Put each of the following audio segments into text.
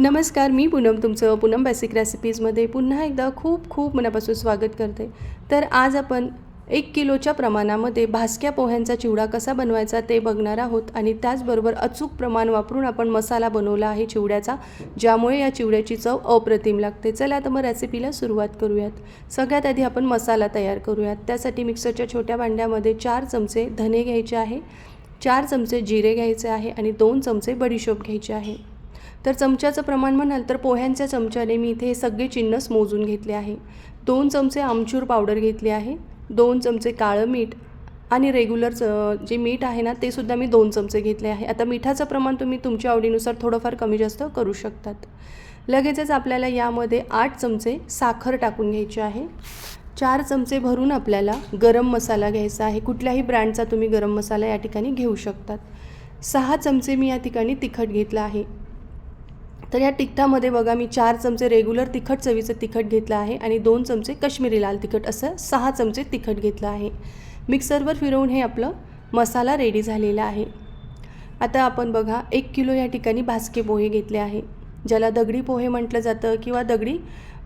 नमस्कार मी पूनम तुमचं पूनम बेसिक रेसिपीजमध्ये पुन्हा एकदा खूप खूप मनापासून स्वागत करते. तर आज आपण एक किलोच्या प्रमाणामध्ये भासक्या पोह्यांचा चिवडा कसा बनवायचा ते बघणार आहोत आणि त्याचबरोबर अचूक प्रमाण वापरून आपण मसाला बनवला आहे चिवड्याचा ज्यामुळे या चिवड्याची चव अप्रतिम लागते. चला तर मग रेसिपीला सुरुवात करूयात. सगळ्यात आधी आपण मसाला तयार करूयात. त्यासाठी मिक्सरच्या छोट्या भांड्यामध्ये चार चमचे धने घ्यायचे आहे चार चमचे जिरे घ्यायचे आहे आणि दोन चमचे बडीशोप घ्यायचे आहे. तर चमच्याचं प्रमाण म्हणाल तर पोह्यांच्या चमच्याने मी इथे सगळे चिन्नस मोजून घेतले आहे. दोन चमचे आमचूर पावडर घेतली आहे दोन चमचे काळं मीठ आणि रेग्युलर जे मीठ आहे ना ते सुद्धा मी दोन चमचे घेतले आहे. आता मिठाचं प्रमाण तुम्ही तुमच्या आवडीनुसार थोडंफार कमी जास्त करू शकतात. लगेचच आपल्याला यामध्ये आठ चमचे साखर टाकून घ्यायची आहे. चार चमचे भरून आपल्याला गरम मसाला घ्यायचा आहे. कुठल्याही ब्रँडचा तुम्ही गरम मसाला या ठिकाणी घेऊ शकतात. सहा चमचे मी या ठिकाणी तिखट घेतलं आहे. तर या तिखटामध्ये बघा मी चार चमचे रेग्युलर तिखट चवीचं तिखट घेतलं आहे आणि दोन चमचे कश्मीरी लाल तिखट असं सहा चमचे तिखट घेतलं आहे. मिक्सरवर फिरवून हे आपलं मसाला रेडी झालेला आहे. आता आपण बघा एक किलो या ठिकाणी भाजके पोहे घेतले आहे ज्याला दगडी पोहे म्हटलं जातं किंवा दगडी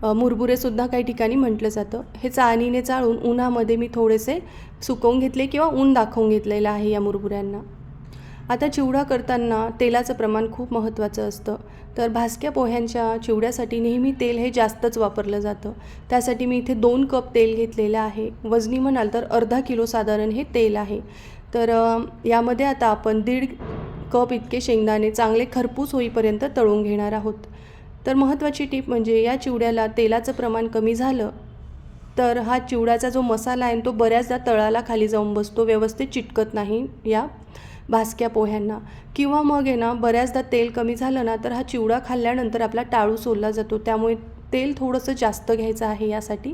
मुरबुरेसुद्धा काही ठिकाणी म्हटलं जातं. हे चाळणीने चाळून उन्हामध्ये मी थोडेसे सुकवून घेतले किंवा ऊन दाखवून घेतलेलं आहे या मुरबुऱ्यांना. आता चिवडा करताना तेलाचं प्रमाण खूप महत्त्वाचं असतं. तर भासक्या पोह्यांच्या चिवड्यासाठी नेहमी तेल हे जास्तच वापरलं जातं. त्यासाठी मी इथे दोन कप तेल घेतलेलं आहे. वजनी म्हणाल तर अर्धा किलो साधारण हे तेल आहे. तर यामध्ये आता आपण दीड कप इतके शेंगदाणे चांगले खरपूस होईपर्यंत तळून घेणार आहोत. तर महत्त्वाची टीप म्हणजे या चिवड्याला तेलाचं प्रमाण कमी झालं तर हा चिवड्याचा जो मसाला आहे तो बऱ्याचदा तळाला खाली जाऊन बसतो व्यवस्थित चिटकत नाही या भासक्या पोह्यांना. किंवा मग आहे ना बऱ्याचदा तेल कमी झालं ना तर हा चिवडा खाल्ल्यानंतर आपला टाळू सोलला जातो. त्यामुळे तेल थोडंसं जास्त घ्यायचं आहे यासाठी.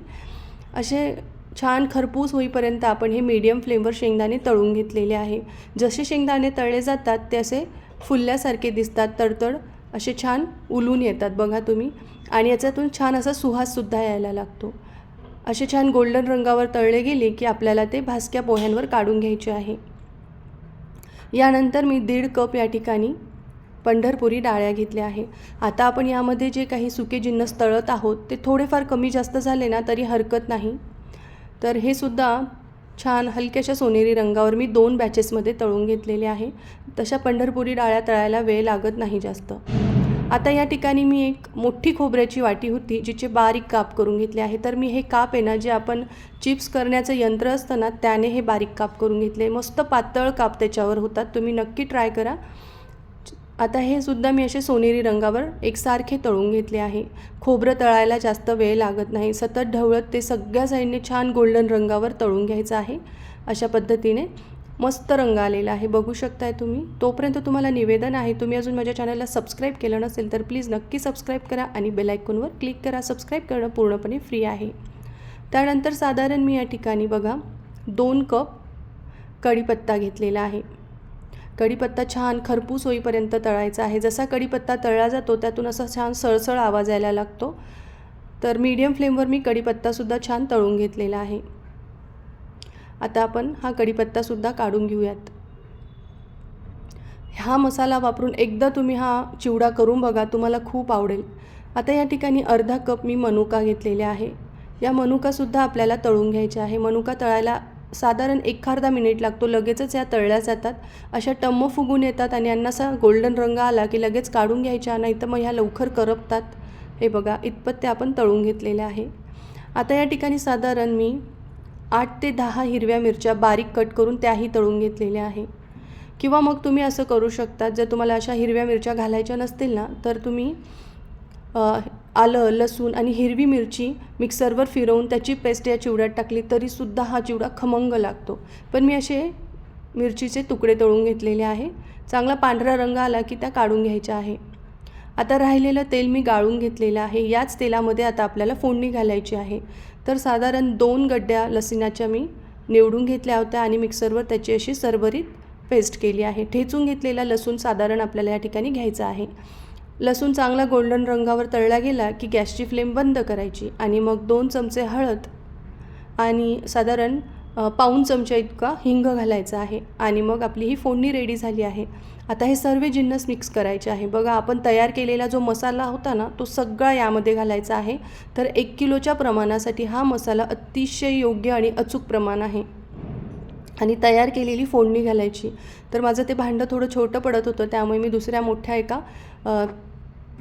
असे छान खरपूस होईपर्यंत आपण हे मीडियम फ्लेमवर शेंगदाणे तळून घेतलेले आहे. जसे शेंगदाणे तळले जातात ते असे फुलल्यासारखे दिसतात तडतड असे छान उलून येतात बघा तुम्ही. आणि याच्यातून छान असा सुहाससुद्धा यायला लागतो. असे छान गोल्डन रंगावर तळले गेले की आपल्याला ते भासक्या पोह्यांवर काढून घ्यायचे आहे. यानंतर मी दीड कप या ठिकाणी पंढरपुरी डाळ्या घेतल्या आहे. आता आपण यामध्ये जे काही सुके जिन्नस तळत आहोत ते थोडेफार कमी जास्त झाले ना तरी हरकत नाही. तर हे सुद्धा छान हलक्याशा सोनेरी रंगावर मी दोन बॅचेसमध्ये तळून घेतलेले आहे. तशा पंढरपुरी डाळ्या तळायला वेळ लागत नाही जास्त. आता या ठिकाणी मी एक मोठी खोबऱ्याची वाटी होती जिचे बारीक काप करून घेतले आहे. तर मी हे काप आहे ना जे आपण चिप्स करण्याचं यंत्र असतं ना त्याने हे बारीक काप करून घेतले मस्त पातळ काप त्याच्यावर होतात तुम्ही नक्की ट्राय करा. आता हे सुद्धा मी असे सोनेरी रंगावर एकसारखे तळून घेतले आहे. खोबरं तळायला जास्त वेळ लागत नाही. सतत ढवळत ते सगळ्या साईडने छान गोल्डन रंगावर तळून घ्यायचं आहे अशा पद्धतीने. मस्त रंग आलेला आहे. बघू शकताय तुम्ही. तोपर्यंत तुम्हाला निवेदन आहे तुम्ही अजून माझ्या चॅनलला सबस्क्राईब केलं नसेल तर प्लीज नक्की सबस्क्राईब करा आणि बेलायकॉनवर क्लिक करा. सबस्क्राईब करणं पूर्णपणे फ्री आहे. त्यानंतर साधारण मी या ठिकाणी बघा दोन कप कढीपत्ता घेतलेला आहे. कढीपत्ता छान खरपूस होईपर्यंत तळायचा आहे. जसा कढीपत्ता तळला जातो त्यातून असा छान सळसळ आवाज यायला लागतो. तर मीडियम फ्लेमवर मी कढीपत्तासुद्धा छान तळून घेतलेला आहे. आता आपण हा कढीपत्तासुद्धा काढून घेऊयात. हा मसाला वापरून एकदा तुम्ही हा चिवडा करून बघा तुम्हाला खूप आवडेल. आता या ठिकाणी अर्धा कप मी मनुका घेतलेले आहे. या मनुकासुद्धा आपल्याला तळून घ्यायचे आहे. मनुका तळायला साधारण एक अर्धा मिनिट लागतो. लगेचच या तळल्या जातात. अशा टम्म फुगून येतात आणि यांना असा गोल्डन रंग आला की लगेच काढून घ्यायच्या नाही तर मग ह्या लवकर करपतात. हे बघा इतपत ते आपण तळून घेतलेले आहे. आता या ठिकाणी साधारण मी आठ ते दहा हिरव्या मिरच्या बारीक कट करून त्याही तळून घेतलेल्या आहे. किंवा मग तुम्ही असं करू शकता जर तुम्हाला अशा हिरव्या मिरच्या घालायच्या नसतील ना तर तुम्ही आलं लसूण आणि हिरवी मिरची मिक्सरवर फिरवून त्याची पेस्ट या चिवड्यात टाकली तरीसुद्धा हा चिवडा खमंग लागतो. पण मी असे मिरचीचे तुकडे तळून घेतलेले आहे. चांगला पांढरा रंग आला की त्या काढून घ्यायच्या आहे. आता राहिलेलं तेल मी गाळून घेतलेलं आहे. याच तेलामध्ये आता आपल्याला फोडणी घालायची आहे. तर साधारण दोन गड्ड्या लसणाच्या मी निवडून घेतल्या होत्या आणि मिक्सरवर त्याची अशी सरभरीत पेस्ट केली आहे. ठेचून घेतलेला लसूण साधारण आपल्याला या ठिकाणी घ्यायचा आहे. लसूण चांगला गोल्डन रंगावर तळला गेला की गॅसची फ्लेम बंद करायची आणि मग दोन चमचे हळद आणि साधारण पाऊण चमचा इतका हिंग घालायचा आहे आणि मग आपली ही फोडणी रेडी झाली आहे. आता हे सर्व जिन्नस मिक्स करायचे आहे. बघा आपण तयार केलेला जो मसाला होता ना तो सगळा यामध्ये घालायचा आहे. तर एक किलोच्या प्रमाणासाठी हा मसाला अतिशय योग्य आणि अचूक प्रमाण आहे. आणि तयार केलेली फोडणी घालायची. तर माझं ते भांडं थोडं छोटं पडत होतं त्यामुळे मी दुसऱ्या मोठ्या एका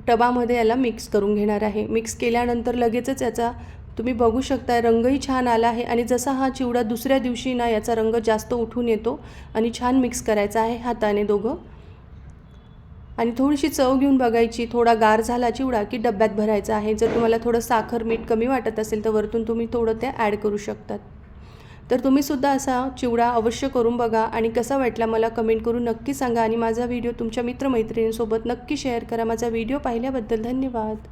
टबामध्ये याला मिक्स करून घेणार आहे. मिक्स केल्यानंतर लगेचच याचा तुम्ही बघू शकता रंगही छान आला आहे आणि जसा हा चिवडा दुसऱ्या दिवशी ना याचा रंग जास्त उठून येतो आणि छान मिक्स करायचा आहे हाताने दोघं. आणि थोडीशी चव घेऊन बघायची थोडा गार झाला चिवडा की डब्यात भरायचा आहे. जर तुम्हाला थोडं साखर मीठ कमी वाटत असेल तर वरतून तुम्ही थोडं ते ॲड करू शकतात. तर तुम्हीसुद्धा असा चिवडा अवश्य करून बघा आणि कसा वाटला मला कमेंट करून नक्की सांगा आणि माझा व्हिडिओ तुमच्या मित्रमैत्रिणींसोबत नक्की शेअर करा. माझा व्हिडिओ पाहिल्याबद्दल धन्यवाद.